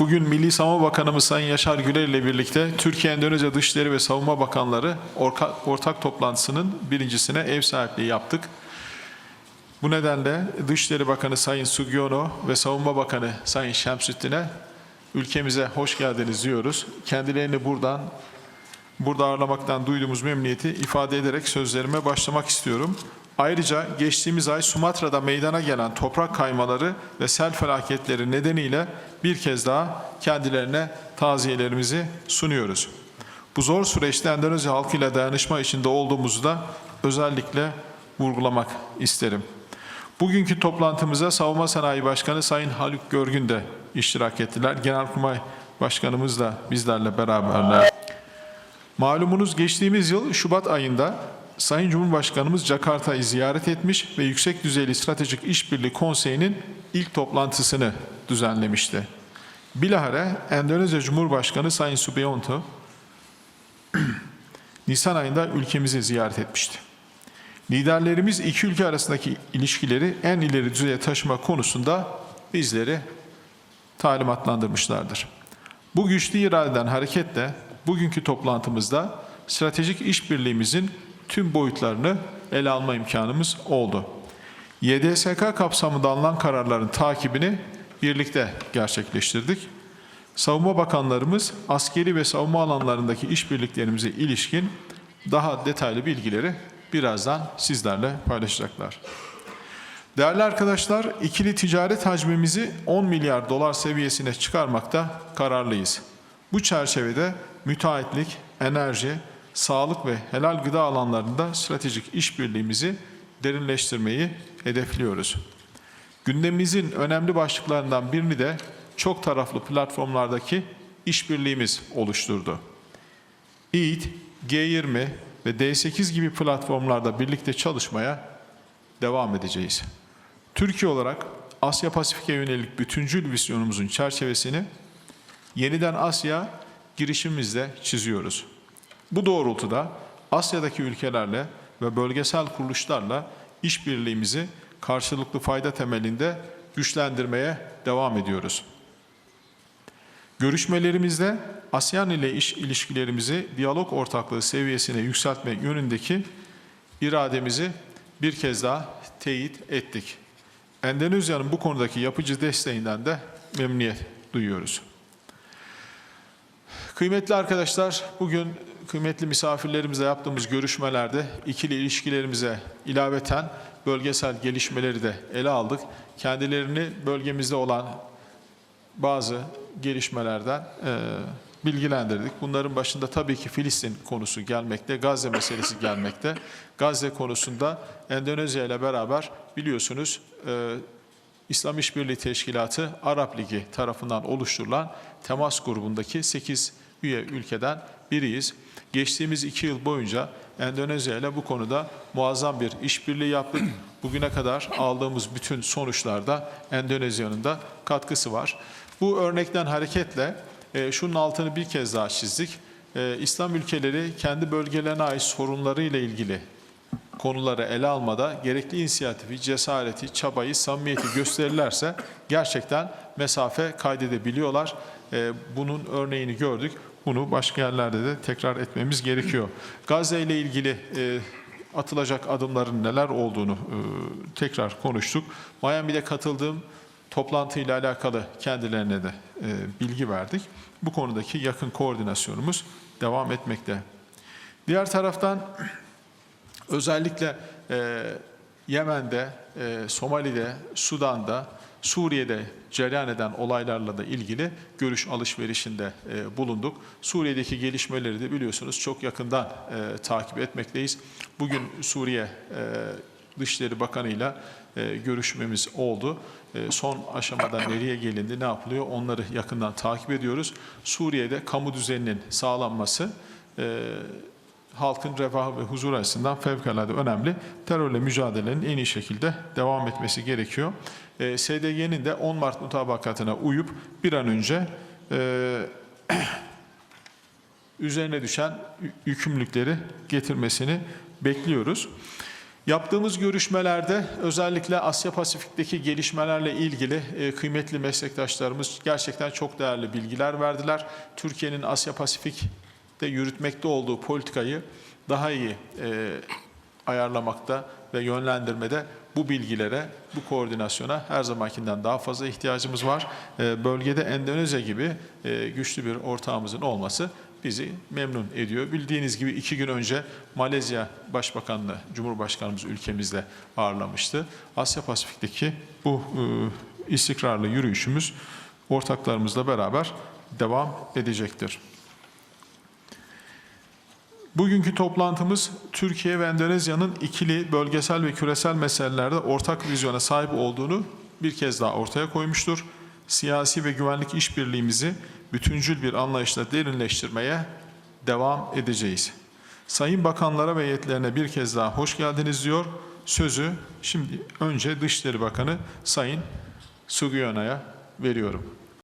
Bugün Milli Savunma Bakanımız Sayın Yaşar Güler ile birlikte Türkiye Endonezya Dışişleri ve Savunma Bakanları orka- ortak toplantısının birincisine ev sahipliği yaptık. Bu nedenle Dışişleri Bakanı Sayın Sugiono ve Savunma Bakanı Sayın Şemsüddin'e ülkemize hoş geldiniz diyoruz. Kendilerini buradan burada ağırlamaktan duyduğumuz memnuniyeti ifade ederek sözlerime başlamak istiyorum. Ayrıca geçtiğimiz ay Sumatra'da meydana gelen toprak kaymaları ve sel felaketleri nedeniyle bir kez daha kendilerine taziyelerimizi sunuyoruz. Bu zor süreçte Endonezya halkıyla dayanışma içinde olduğumuzu da özellikle vurgulamak isterim. Bugünkü toplantımıza Savunma Sanayi Başkanı Sayın Haluk Görgün de iştirak ettiler. Genelkurmay Başkanımız da bizlerle beraberler. Malumunuz geçtiğimiz yıl Şubat ayında Sayın Cumhurbaşkanımız Jakarta'yı ziyaret etmiş ve Yüksek Düzeyli Stratejik İşbirliği Konseyi'nin ilk toplantısını düzenlemişti. Bilahare Endonezya Cumhurbaşkanı Sayın Subianto Nisan ayında ülkemizi ziyaret etmişti. Liderlerimiz iki ülke arasındaki ilişkileri en ileri düzeye taşıma konusunda bizleri talimatlandırmışlardır. Bu güçlü iradeden hareketle bugünkü toplantımızda stratejik işbirliğimizin tüm boyutlarını ele alma imkanımız oldu. YDSK kapsamında alınan kararların takibini birlikte gerçekleştirdik. Savunma bakanlarımız askeri ve savunma alanlarındaki işbirliklerimize ilişkin daha detaylı bilgileri birazdan sizlerle paylaşacaklar. Değerli arkadaşlar, ikili ticaret hacmimizi 10 milyar dolar seviyesine çıkarmakta kararlıyız. Bu çerçevede müteahhitlik, enerji, sağlık ve helal gıda alanlarında stratejik işbirliğimizi derinleştirmeyi hedefliyoruz. Gündemimizin önemli başlıklarından birini de çok taraflı platformlardaki işbirliğimiz oluşturdu. EAT, G20 ve D8 gibi platformlarda birlikte çalışmaya devam edeceğiz. Türkiye olarak Asya Pasifik'e yönelik bütüncül vizyonumuzun çerçevesini yeniden Asya girişimimizle çiziyoruz. Bu doğrultuda Asya'daki ülkelerle ve bölgesel kuruluşlarla işbirliğimizi karşılıklı fayda temelinde güçlendirmeye devam ediyoruz. Görüşmelerimizde ASEAN ile iş ilişkilerimizi diyalog ortaklığı seviyesine yükseltme yönündeki irademizi bir kez daha teyit ettik. Endonezya'nın bu konudaki yapıcı desteğinden de memnuniyet duyuyoruz. Kıymetli arkadaşlar, bugün kıymetli misafirlerimizle yaptığımız görüşmelerde ikili ilişkilerimize ilaveten bölgesel gelişmeleri de ele aldık. Kendilerini bölgemizde olan bazı gelişmelerden e, bilgilendirdik. Bunların başında tabii ki Filistin konusu gelmekte, Gazze meselesi gelmekte. Gazze konusunda Endonezya ile beraber biliyorsunuz e, İslam İşbirliği Teşkilatı Arap Ligi tarafından oluşturulan temas grubundaki 8 üye ülkeden biriyiz. Geçtiğimiz iki yıl boyunca Endonezya ile bu konuda muazzam bir işbirliği yaptık. Bugüne kadar aldığımız bütün sonuçlarda Endonezya'nın da katkısı var. Bu örnekten hareketle e, şunun altını bir kez daha çizdik. E, İslam ülkeleri kendi bölgelerine ait sorunlarıyla ilgili konuları ele almada gerekli inisiyatifi, cesareti, çabayı, samimiyeti gösterirlerse gerçekten mesafe kaydedebiliyorlar. E, bunun örneğini gördük. Bunu başka yerlerde de tekrar etmemiz gerekiyor. Gazze ile ilgili e, atılacak adımların neler olduğunu e, tekrar konuştuk. Miami'de katıldığım toplantıyla alakalı kendilerine de e, bilgi verdik. Bu konudaki yakın koordinasyonumuz devam etmekte. Diğer taraftan özellikle e, Yemen'de, e, Somali'de, Sudan'da, Suriye'de cereyan eden olaylarla da ilgili görüş alışverişinde e, bulunduk. Suriye'deki gelişmeleri de biliyorsunuz çok yakından e, takip etmekteyiz. Bugün Suriye e, Dışişleri Bakanı'yla e, görüşmemiz oldu. E, son aşamada nereye gelindi, ne yapılıyor onları yakından takip ediyoruz. Suriye'de kamu düzeninin sağlanması, e, halkın refahı ve huzur açısından fevkalade önemli. Terörle mücadelenin en iyi şekilde devam etmesi gerekiyor. E, SDG'nin de 10 Mart mutabakatına uyup bir an önce e, üzerine düşen yükümlülükleri getirmesini bekliyoruz. Yaptığımız görüşmelerde özellikle Asya Pasifik'teki gelişmelerle ilgili e, kıymetli meslektaşlarımız gerçekten çok değerli bilgiler verdiler. Türkiye'nin Asya Pasifik'te yürütmekte olduğu politikayı daha iyi e, ayarlamakta ve yönlendirmede bu bilgilere, bu koordinasyona her zamankinden daha fazla ihtiyacımız var. E, Bölgede Endonezya gibi e, güçlü bir ortağımızın olması bizi memnun ediyor. Bildiğiniz gibi iki gün önce Malezya Başbakanlığı, Cumhurbaşkanımız ülkemizde ağırlamıştı. Asya Pasifik'teki bu e, istikrarlı yürüyüşümüz ortaklarımızla beraber devam edecektir. Bugünkü toplantımız Türkiye ve Endonezya'nın ikili, bölgesel ve küresel meselelerde ortak vizyona sahip olduğunu bir kez daha ortaya koymuştur. Siyasi ve güvenlik işbirliğimizi bütüncül bir anlayışla derinleştirmeye devam edeceğiz. Sayın bakanlara ve heyetlerine bir kez daha hoş geldiniz diyor. Sözü şimdi önce Dışişleri Bakanı Sayın Sugiyona'ya veriyorum.